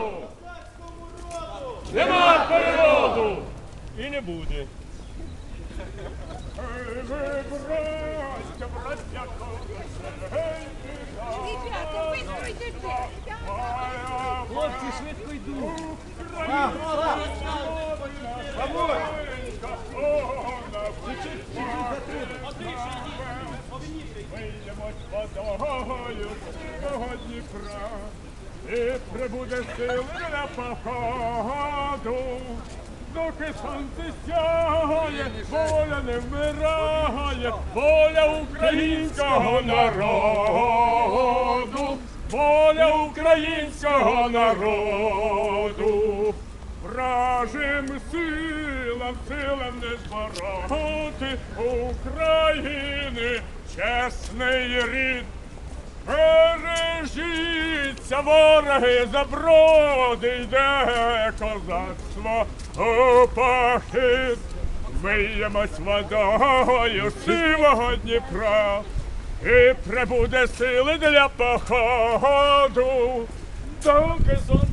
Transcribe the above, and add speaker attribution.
Speaker 1: роду! Нема перероду! І не буде. Хлопці швидко йдуть. Вийдемо водою свого Дніпра, і прибуде сили для походу. Доки сонце сяє, воля не вмирає, воля українського народу, воля українського народу. Вражим силам, силам не збороти України, чесний рід. Бережіться, вороги, заброди, йде козацтво. У похід. Миємось водою сивого Дніпра, і прибуде сили для походу, доки сон